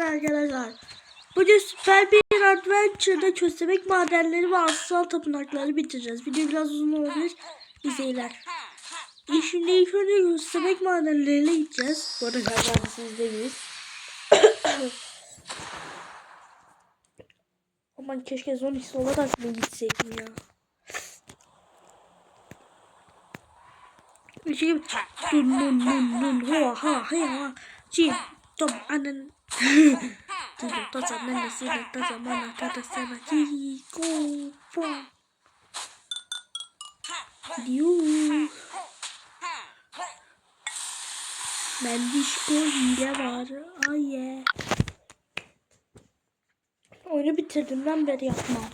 arkadaşlar. Bugün Süper bir Adventure'da köstebek madenleri ve asal tapınakları bitireceğiz. Video biraz uzun olabilir. Seyirler. İyi, Şimdi ilk önce köstebek madenlerine gideceğiz. Bu arada galiba siz değiliz. Aman keşke Zonix olarak mı gitseydim ya. Bir şey dun dun dun dun ho ha ha ji tom anan tu to sa nan na si na ta sa ma na ta ta sa na ki ko fa diu Mendişko hile var. Ay ye. Oyunu bitirdiğimden beri yapmam.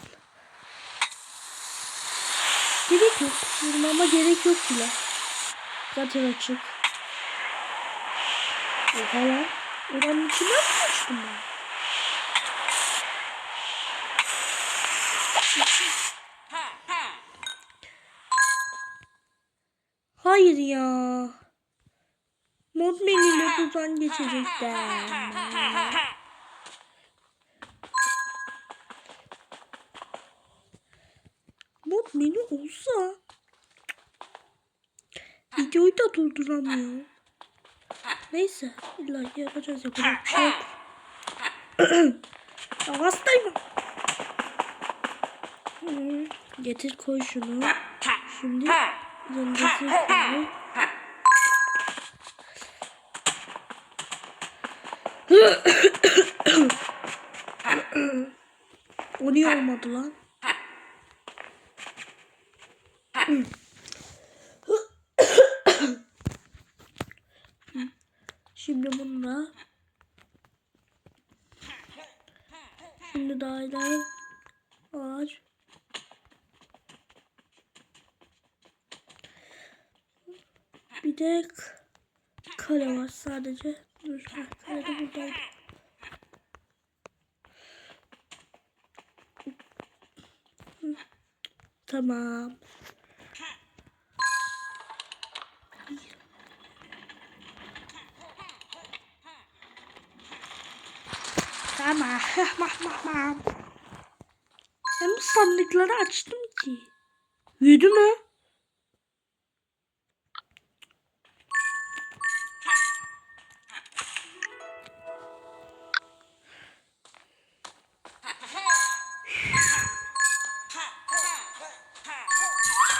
Gerek yok. Vurmama gerek yok bile. Zaten açık. Oha lan. Oranın içine mi açtım ben? Hayır ya. Mod menüyle buradan geçecekler. Mod menü olsa videoyu da durduramıyor. Neyse illa yapacağız yapacak bir şey yok. ya hastayım. Hı, Getir koy şunu. Şimdi yanındaki koy. o niye olmadı lan? Şimdi bununla Şimdi daire var. Bir de k- kare var sadece. Dur, ha, kare de buradaydı. Hı, Tamam. Tamam. Tamam. Ben sandıkları açtım ki. Büyüdü mü?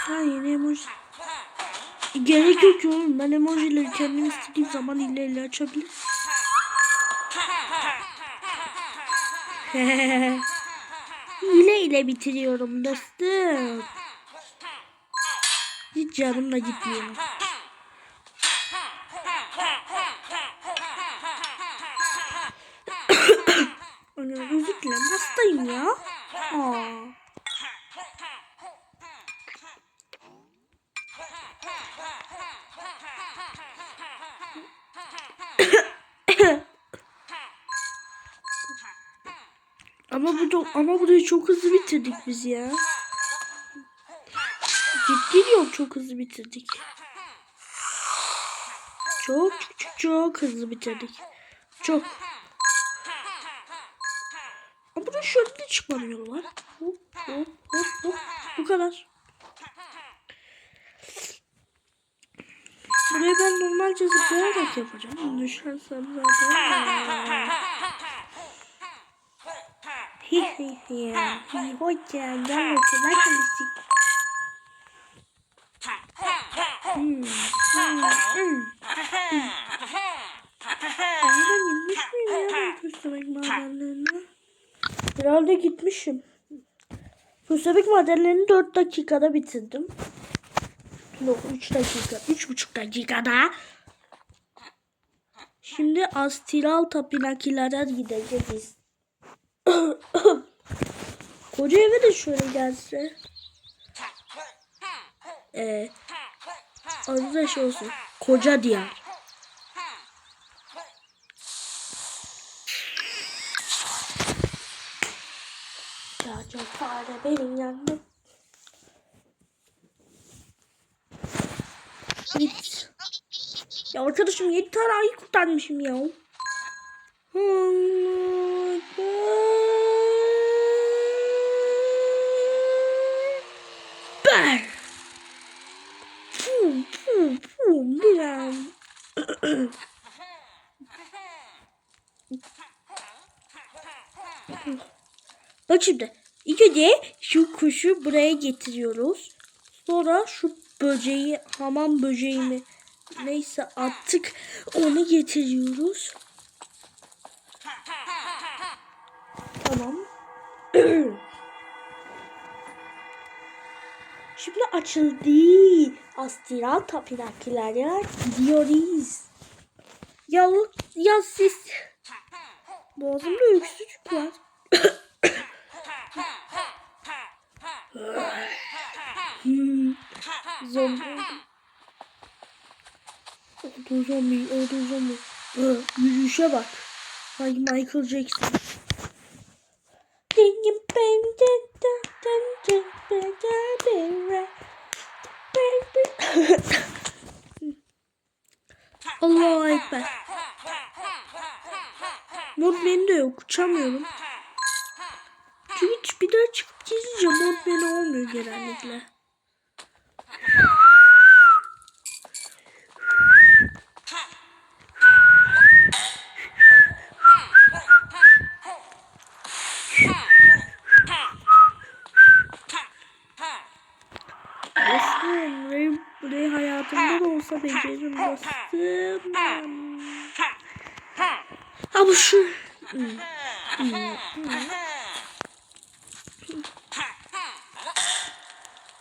Ha yeni emoji. Gerek yok oğlum. Ben emojileri kendim istediğim zaman ile ile açabilirim. ile ile bitiriyorum dostum. Hiç canım da gitmiyor. Dilerim hastayım ya. Aa. Ama bu da, ama burayı çok hızlı bitirdik biz ya. Ciddi diyorum çok hızlı bitirdik. Çok çok çok, hızlı bitirdik. Çok. Ama burada şöyle de çıkmıyorlar. Hop hop hop hop. Bu kadar. Burayı ben normalce zıplayarak yapacağım. Düşersem zaten. Hi hi hi hocam gel kalışık. Hmm. Hmm. Hmm. Ben gitmiş miyim ya köstebek madenlerine? Herhalde gitmişim. Köstebek madenlerini 4 dakikada bitirdim. Yok 3 dakika. 3,5 dakikada. Şimdi astral tapinakilere gideceğiz. Koca eve de şöyle gelse. Ee, adı da şey olsun. Koca diyar. Ya çok fare benim yandım. Git. Ya arkadaşım 7 tane ayı kurtarmışım ya. Ekber. Pum. Bak şimdi. İlk önce şu kuşu buraya getiriyoruz. Sonra şu böceği, hamam böceğini neyse attık onu getiriyoruz. Tamam. Şimdi açıldı. Astral tapınaklara gidiyoruz. Ya, ya siz... Boğazımda öksürük var. Hmm, zombi. Oldu zombi, oldu zombi. Yürüyüşe bak. Sanki Michael Jackson. Allahu Ekber. Mod beni de yok. Uçamıyorum. Çünkü bir daha çıkıp gezeceğim. Mod beni olmuyor genellikle. Dostum, burayı, burayı hayatımda da olsa beceririm dostum. Ha bu şu.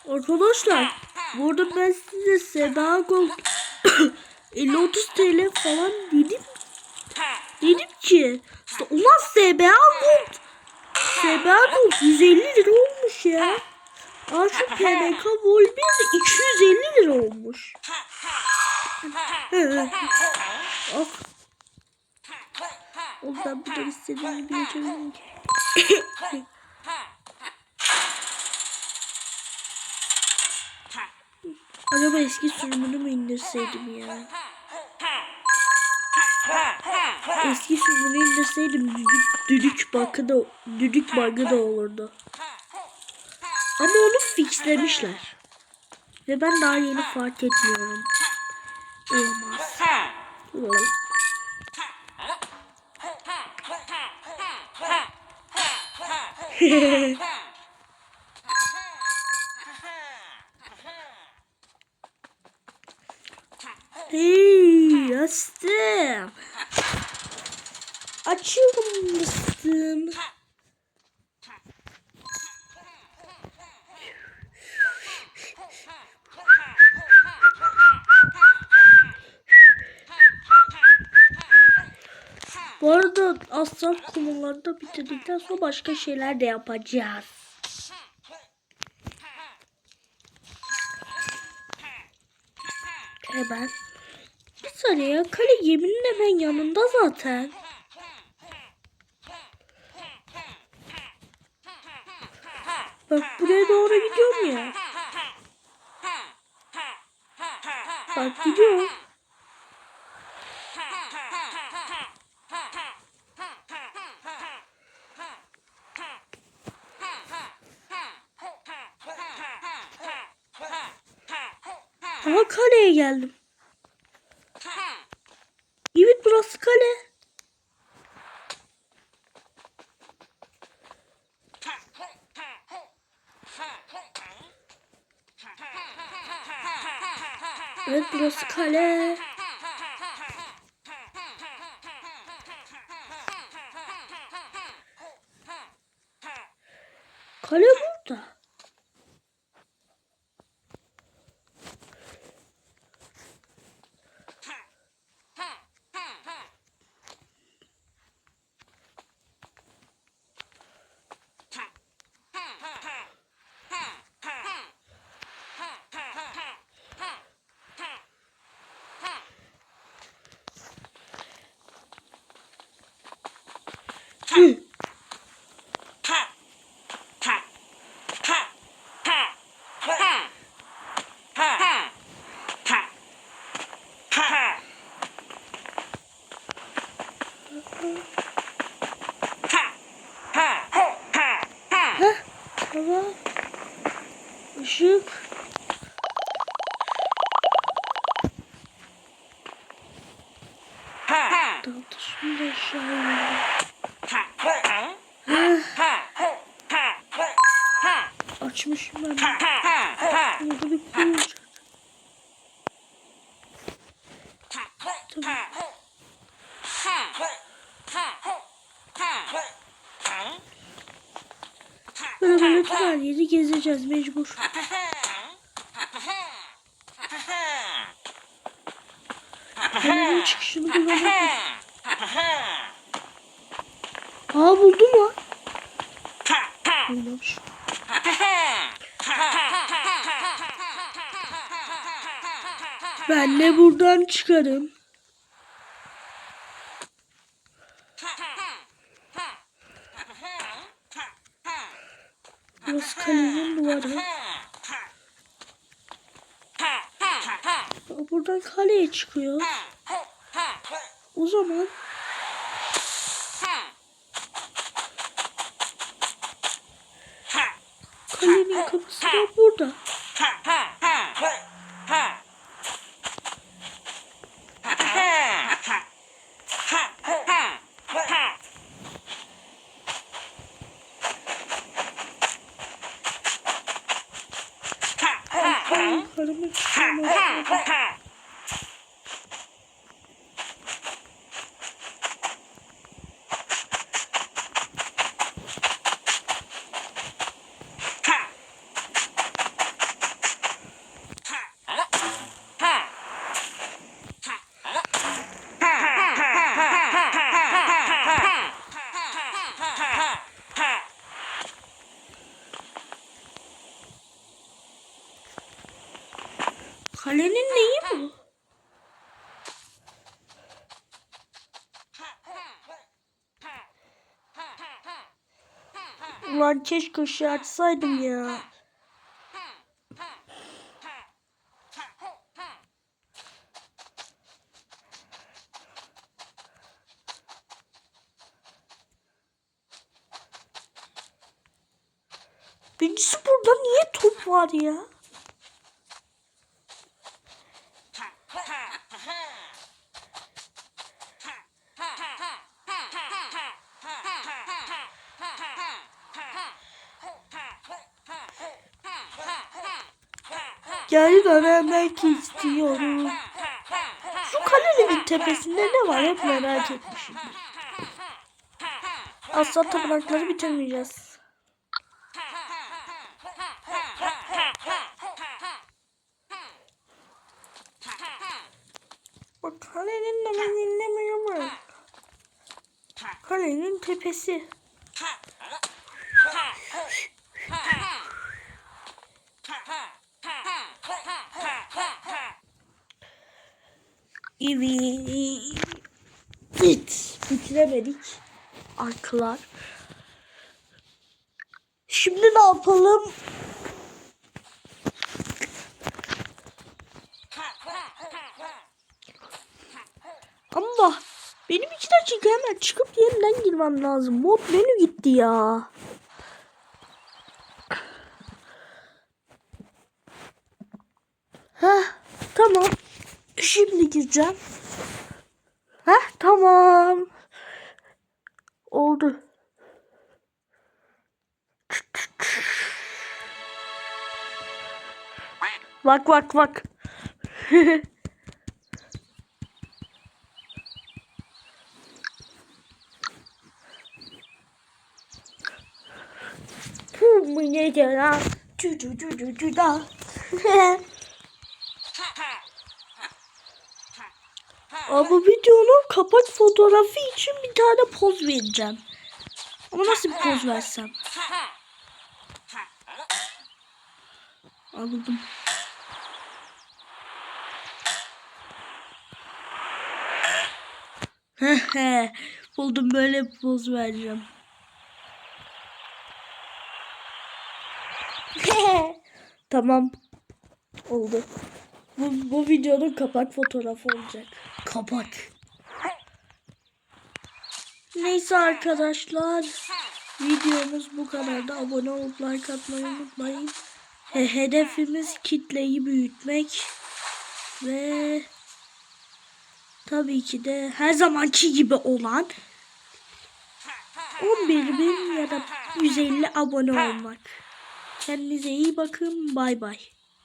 Arkadaşlar, bu arada ben size Seda Gold 50-30 TL falan dedim. Dedim ki, ulan SBA Gold, SBA Gold 150 lira olmuş ya. Aa şu PMK Vol 1 de 250 lira olmuş. Of. Oğlum ben buradan istediğim gibi geçebilirim. Acaba eski sürümünü mü indirseydim ya? Eski sürümünü indirseydim düdük, düdük bug'ı da, düdük bug'ı da olurdu. Ama onu fixlemişler. Ve ben daha yeni fark etmiyorum. Ulan. hey Bu arada astral konuları da bitirdikten sonra başka şeyler de yapacağız. Hemen. Bir saniye. Kale geminin hemen yanında zaten. Bak buraya doğru gidiyorum ya. Bak gidiyor. Geldim. Evet burası kale. Evet burası kale. Kale Işık. Tamam, şimdi aşağı inelim. Açmışım ben. Burada bir kuyu olacak. Tamam. Böyle her yeri gezeceğiz mecbur. Hemen çıkışını bulalım. Aa buldum lan. Bulmamış. Ben de buradan çıkarım. Burası kalenin duvarı. Buradan kaleye çıkıyor. O zaman kalenin kapısı da burada. 哈！哈，快，Kalenin neyi bu? Ulan keşke ışığı açsaydım ya. Birincisi burada niye top var ya? Hep merak etmişim. Asla tapınakları bitirmeyeceğiz. Bak kalenin de ben dinlemiyorum. Kalenin tepesi. Evet. Bitiremedik. Arkalar. Şimdi ne yapalım? Ama benim iki dakika hemen çıkıp yeniden girmem lazım. Mod menü gitti ya. Heh, tamam. Şimdi gireceğim. Heh, tamam. Oldu. Bak bak bak. Bu ne ya? Cü cü cü cü cü da. Bu videonun kapak fotoğrafı için bir tane poz vereceğim. Ama nasıl bir poz versem? Anladım. Buldum böyle bir poz vereceğim. tamam. Oldu. Bu, bu videonun kapak fotoğrafı olacak. Kapak. Neyse arkadaşlar. Videomuz bu kadar da abone olup like atmayı unutmayın. He, hedefimiz kitleyi büyütmek. Ve tabii ki de her zamanki gibi olan 11 bin ya da 150 abone olmak. Kendinize iyi bakın. Bay bay.